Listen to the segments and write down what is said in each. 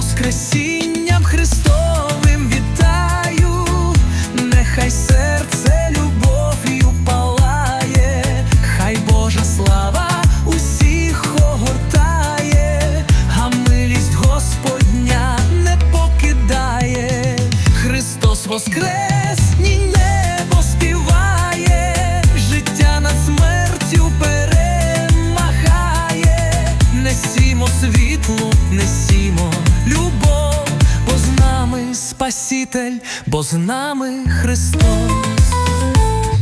Воскресінням Христовим вітаю, нехай серце любов'ю палає, хай Божа слава усіх огортає, а милість Господня не покидає. Христос воскрес, Спаситель, бо з нами Христос.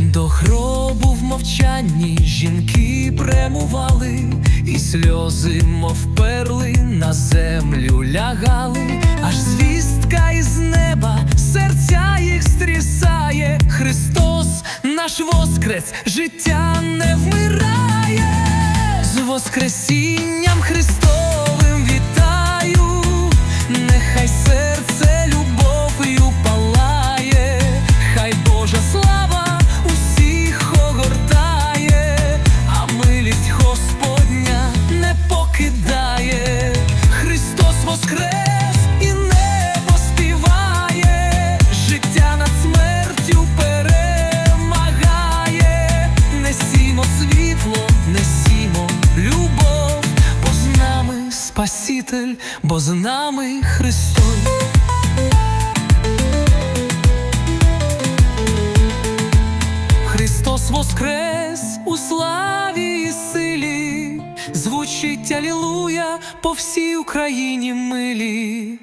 До гробу в мовчанні жінки прямували, і сльози, мов перли, на землю лягали, аж звістка із неба серця їх стрісає. Христос, наш воскрес, життя не вмирає. З Воскресінням Христовим Спаситель, бо з нами Христос. Христос воскрес у славі і силі, звучить Алілуя по всій Україні милі.